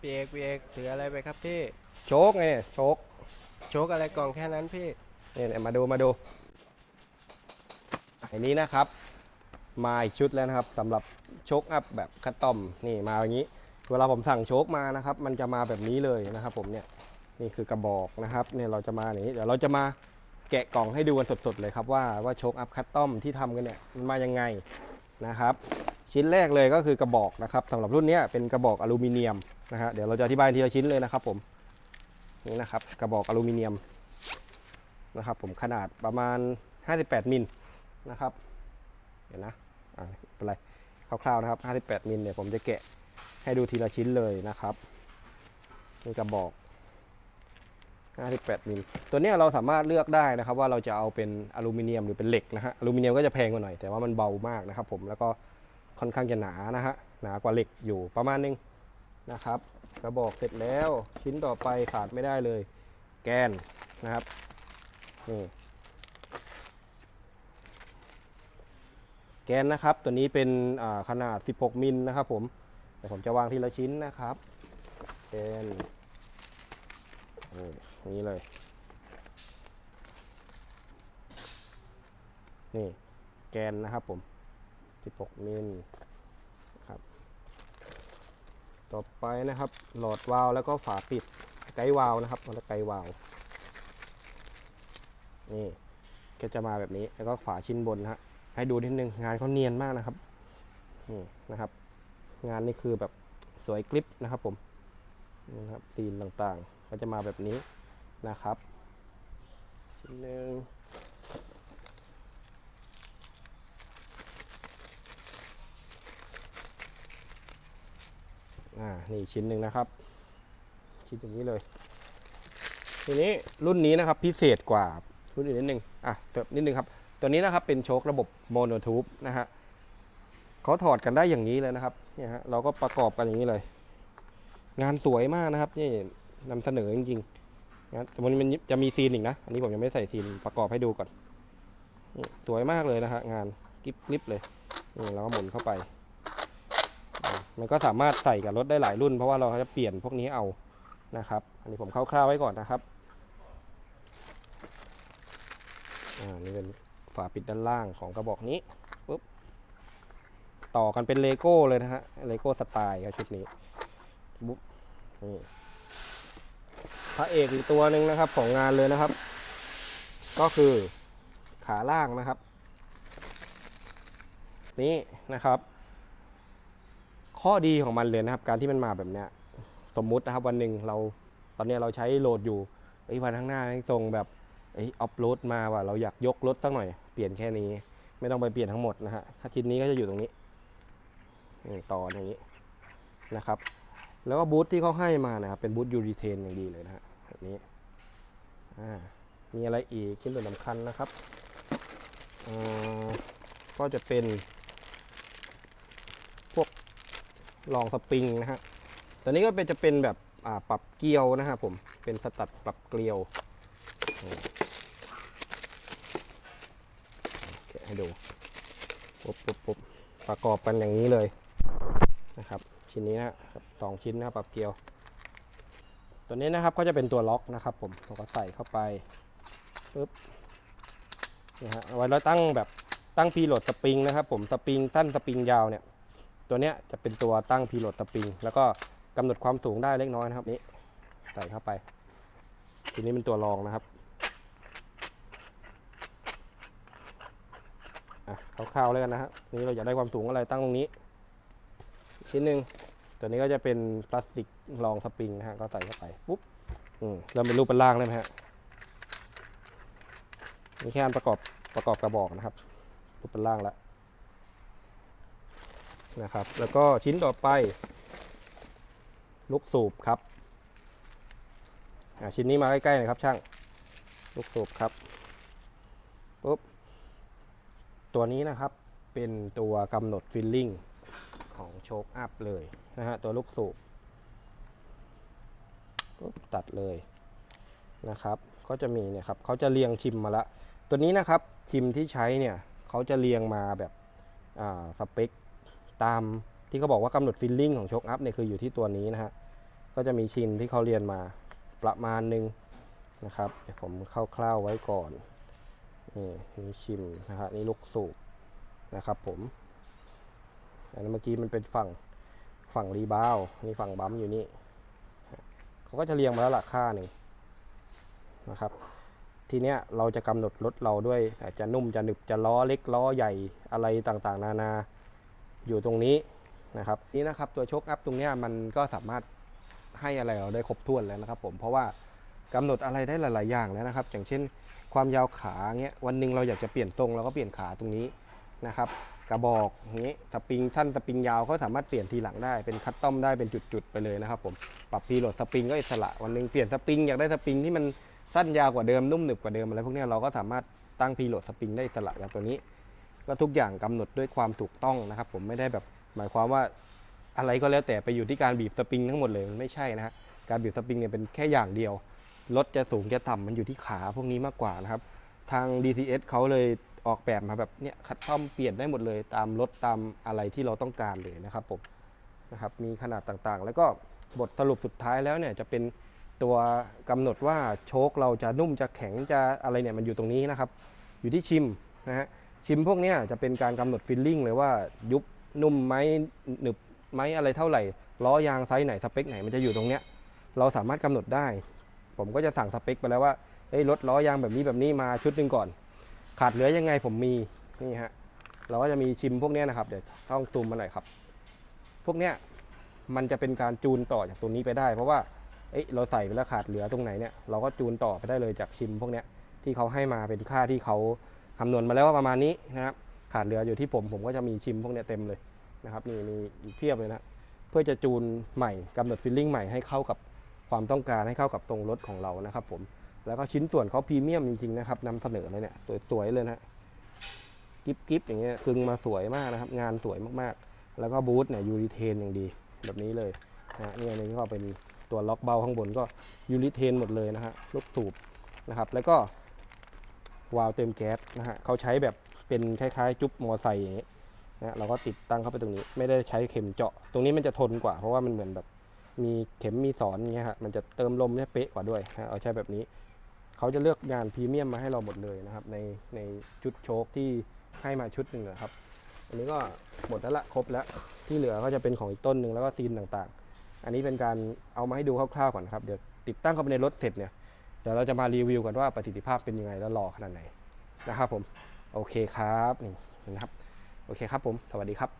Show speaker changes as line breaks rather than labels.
พี่เอกพี่เอกถืออะไรไปครับพี่
โชคไงเนี่ยโชค
โชกอะไรกล่องแค่นั้นพี่
เนี่ยเนี่ยมาดูมาดูอันนี้นะครับ มาอีกชุดแล้วนะครับสำหรับโชคอัพแบบคัตตอมนี่มาอย่างนี้ เวลาผมสั่งโชคมานะครับ มันจะมาแบบนี้เลยนะครับ ผมเนี่ยนี่คือกระบอกนะครับเนี่ยเราจะมาอย่างนี้เดี๋ยวเราจะมาแกะกล่องให้ดูกันสดๆเลยครับว่าว่าโชคอัพคัตตอมที่ทำกันเนี่ยมันมายังไงนะครับ ชิ้นแรกเลยก็คือกระบอกนะครับสำหรับรุ่นเนี้ยเป็นกระบอกอลูมิเนียม นะฮะเดี๋ยวเราจะอธิบายทีละชิ้นเลยนะครับผมนี่นะครับกระบอกอลูมิเนียมนะครับผมขนาดประมาณ 58 มิลนะครับเดี๋ยวนะอ่าไม่เป็นไรคร่าวๆนะครับ 58 มิลเนี่ยผมจะแกะให้ดูทีละชิ้นเลยนะครับนี่กระบอก 58 มิล ตัวนี้เราสามารถเลือกได้นะครับ ว่าเราจะเอาเป็นอลูมิเนียมหรือเป็นเหล็กนะฮะ อลูมิเนียมก็จะแพงกว่าหน่อย แต่ว่ามันเบามากนะครับผม แล้วก็ค่อนข้างจะหนานะฮะ หนากว่าเหล็กอยู่ประมาณนึง นะครับ กระบอกเสร็จแล้วชิ้นต่อไปขาดไม่ได้เลย แกนนะครับนี่แกนนะครับตัวนี้เป็นอ่าขนาด 16 มิลนะครับผมเดี๋ยวผมจะวางทีละชิ้นนะครับแกนนี่เลยนี่แกนนะครับผม 16 มิล ต่อไปนะครับ หลอดวาล์วแล้วก็ฝาปิดไกด์วาล์วนะครับแล้วไกด์วาล์วนี่ก็จะมาแบบนี้แล้วก็ฝาชิ้นบนนะฮะให้ดูนิดนึงงานเขาเนียนมากนะครับนี่นะครับ งานนี่คือแบบสวยกริปนะครับผมนี่นะครับซีนต่างๆ ก็จะมาแบบนี้นะครับชิ้นหนึ่งอ่า นี่ชิ้นหนึ่งนะครับ ชิ้นอย่างนี้เลย ทีนี้รุ่นนี้นะครับพิเศษกว่ารุ่นอื่นนิดนึงอะเติมนิดนึงครับ ตัวนี้นะครับเป็นโชคระบบโมโนทูบนะฮะเขาถอดกันได้อย่างนี้เลยนะครับเนี่ยฮะเราก็ประกอบกันอย่างนี้เลย งานสวยมากนะครับนี่นำเสนอจริงๆนะแต่มันมันจะมีซีนอีกนะ อันนี้ผมยังไม่ใส่ซีนประกอบให้ดูก่อน สวยมากเลยนะฮะงานกริบเลยนี่เราก็หมุนเข้าไป มันก็สามารถใส่กับรถได้หลายรุ่น เพราะว่าเราจะเปลี่ยนพวกนี้เอานะครับ อันนี้ผมคร่าวๆไว้ก่อนนะครับอ่านี่เป็นฝาปิดด้านล่างของกระบอกนี้ปุ๊บต่อกันเป็นเลโก้เลยนะฮะเลโก้สไตล์ครับชุดนี้ปุ๊บนี่พระเอกอีกตัวหนึ่งนะครับของงานเลยนะครับ ก็คือขาล่างนะครับ นี่นะครับ ข้อดีของมันเลยนะครับ การที่มันมาแบบเนี้ยสมมุตินะครับวันหนึ่งเราตอนนี้เราใช้โหลดอยู่ไอ้วันข้างหน้าแม่งส่งแบบไอ้อัพโหลดมาว่าเราอยากยกรถสักหน่อย เปลี่ยนแค่นี้ ไม่ต้องไปเปลี่ยนทั้งหมดนะฮะถ้าชิ้นนี้ก็จะอยู่ตรงนี้ต่ออย่างนี้นะครับ แล้วก็บูทที่เขาให้มานะครับเป็นบูทยูรีเทนอย่างดีเลยนะฮะแบบนี้มีอะไรอีกชิ้นส่วนสำคัญนะครับก็จะเป็น พวก รองสปริงนะฮะตัวนี้ก็เป็นจะเป็นแบบปรับเกลียวนะครับผมเป็นสตัดปรับเกลียวแกะให้ดูปุ๊บปุ๊บปุ๊บประกอบกันอย่างนี้เลยนะครับชิ้นนี้นะครับสองชิ้นนะครับปรับเกลียว ตัวนี้นะครับก็จะเป็นตัวล็อกนะครับผมเราก็ใส่เข้าไปปุ๊บนี่ฮะไว้แล้วตั้งแบบตั้งพีโหลดสปริงนะครับผมสปริงสั้นสปริงยาวเนี่ย ตัวเนี้ยจะเป็นตัวตั้งพีโหลดสปริง แล้วก็กำหนดความสูงได้เล็กน้อยนะครับนี่ใส่เข้าไป ทีนี้เป็นตัวรองนะครับอะคร่าวๆเลยกันนะฮะนี่เราอยากได้ความสูงอะไรตั้งตรงนี้ ชิ้นหนึ่งตัวนี้ก็จะเป็นพลาสติกรองสปริงนะฮะก็ใส่เข้าไปปุ๊บอืมเริ่มเป็นรูปเป็นร่างเลยไหมฮะนี่แค่อันประกอบประกอบกระบอกนะครับรูปเป็นร่างแล้ว นะครับ แล้วก็ชิ้นต่อไป ลูกสูบครับชิ้นนี้มาใกล้ๆน่อยครับช่าง ลูกสูบครับปุ๊บตัวนี้นะครับเป็นตัวกำหนดฟิลลิ่งของโชคอัพเลยนะฮะตัวลูกสูบปุ๊บตัดเลยนะครับ ก็จะมีเนี่ยครับเขาจะเรียงชิมมาละ ตัวนี้นะครับชิมที่ใช้เนี่ยเขาจะเรียงมาแบบสเปค ตามที่เขาบอกว่ากำหนดฟิลลิ่งของโชคอัพเนี่ยคืออยู่ที่ตัวนี้นะฮะก็จะมีชิมที่เขาเรียนมาประมาณหนึงนะครับเดี๋ยวผมคร่าวๆไว้ก่อนนี่นี่ชิมนะครับนี่ลูกสูบนะครับผมอันเมื่อกี้มันเป็นฝั่งฝั่งรีบาวนี่ฝั่งบัมอยู่นี่เขาก็จะเรียงมาแล้วล่ะค่าหนึ่งนะครับทีเนี้ยเราจะกำหนดรถเราด้วยจจะนุ่มจะหนึบจะล้อเล็กล้อใหญ่อะไรต่างๆ นานา อยู่ตรงนี้นะครับนี่นะครับตัวโชคอัพตรงนี้มันก็สามารถให้อะไรเราได้ครบถ้วนแล้วนะครับผมเพราะว่ากำหนดอะไรได้หลาย ๆ อย่างแล้วนะครับ อย่างเช่น ความยาวขาเงี้ยวันหนึ่งเราอยากจะเปลี่ยนทรงเราก็เปลี่ยนขาตรงนี้นะครับกระบอกอย่างงี้สปริงสั้นสปริงยาวก็สามารถเปลี่ยนทีหลังได้เป็นคัสตอมได้เป็นจุด ๆ ไปเลยนะครับผมปรับพีโหลดสปริงก็อิสระวันหนึ่งเปลี่ยนสปริงอยากได้สปริงที่มันสั้นยาวกว่าเดิมนุ่มหนึบกว่าเดิมอะไรพวกนี้เราก็สามารถตั้งพีโหลดสปริงได้อิสระจากตัวนี้ ก็ทุกอย่างกำหนดด้วยความถูกต้องนะครับ ผมไม่ได้แบบหมายความว่าอะไรก็แล้วแต่ไปอยู่ที่การบีบสปริงทั้งหมดเลยมันไม่ใช่นะฮะการบีบสปริงเนี่ยเป็นแค่อย่างเดียวรถจะสูงจะต่ำมันอยู่ที่ขาพวกนี้มากกว่านะครับทาง DTS เขาเลยออกแบบมาแบบเนี้ยคัดต้อมเปลี่ยนได้หมดเลย ตามรถตามอะไรที่เราต้องการเลยนะครับผมนะครับมีขนาดต่างๆ แล้วก็บทสรุปสุดท้ายแล้วเนี่ยจะเป็นตัวกำหนดว่าโชคเราจะนุ่มจะแข็งจะอะไรเนี่ยมันอยู่ตรงนี้นะครับ อยู่ที่ชิมนะฮะ ชิมพวกนี้จะเป็นการกำหนดฟิลลิ่งเลยว่ายุบนุ่มไหมหนึบไหมอะไรเท่าไหร่ล้อยางไซส์ไหนสเปคไหนมันจะอยู่ตรงเนี้ยเราสามารถกำหนดได้ ผมก็จะสั่งสเปคไปแล้วว่าเอ้ยรถล้อยางแบบนี้แบบนี้มาชุดหนึ่งก่อน ขาดเหลือยังไงผมมีนี่ฮะเราก็จะมีชิมพวกนี้นะครับเดี๋ยวต้องซูมมาหน่อยครับ พวกเนี้ยมันจะเป็นการจูนต่อจากตัวนี้ไปได้ เพราะว่าเอ้ยเราใส่ไปแล้วขาดเหลือตรงไหนเนี่ยเราก็จูนต่อไปได้เลยจากชิมพวกเนี้ยที่เขาให้มาเป็นค่าที่เขา คำนวณมาแล้วว่าประมาณนี้นะครับขาดเหลืออยู่ที่ผมผมก็จะมีชิมพวกเนี้ยเต็มเลยนะครับนี่มีอีกเพียบเลยนะเพื่อจะจูนใหม่กำหนดฟิลลิ่งใหม่ให้เข้ากับความต้องการให้เข้ากับตรงรถของเรานะครับผมแล้วก็ชิ้นส่วนเขาพรีเมียมจริงๆนะครับนำเสนอเลยเนี่ยสวยๆเลยนะกิฟกิฟอย่างเงี้ยกึงมาสวยมากนะครับ งานสวยมากๆ แล้วก็บูธเนี่ยยูริเทนอย่างดีแบบนี้เลยนะนี่อันนี่ก็เป็นตัวล็อกเบาข้างบนก็ยูริเทนหมดเลยนะฮะลูกสูบนะครับ แล้วก็ วาล์วเต็มแก๊สนะฮะเขาใช้แบบเป็นคล้ายๆ จุ๊บมอไซค์อย่างนี้นะเราก็ติดตั้งเข้าไปตรงนี้ ไม่ได้ใช้เข็มเจาะ ตรงนี้มันจะทนกว่า เพราะว่ามันเหมือนแบบมีเข็มมีสอนอย่างเงี้ยฮะมันจะเติมลมได้เป๊ะกว่าด้วยนะเอาใช้แบบนี้ เขาจะเลือกงานพรีเมียมมาให้เราหมดเลยนะครับ ในในชุดโชคที่ให้มาชุดหนึ่งนะครับ อันนี้ก็หมดแล้วละครบแล้วที่เหลือก็จะเป็นของอีกต้นหนึ่งแล้วก็ซีนต่างๆ อันนี้เป็นการเอามาให้ดูคร่าวๆก่อนครับเดี๋ยวติดตั้งเข้าไปในรถเสร็จเนี่ย เดี๋ยวเราจะมารีวิวกันว่าประสิทธิภาพเป็นยังไงแล้วหล่อขนาดไหนนะครับผม โอเคครับนี่นะครับ โอเคครับผม สวัสดีครับ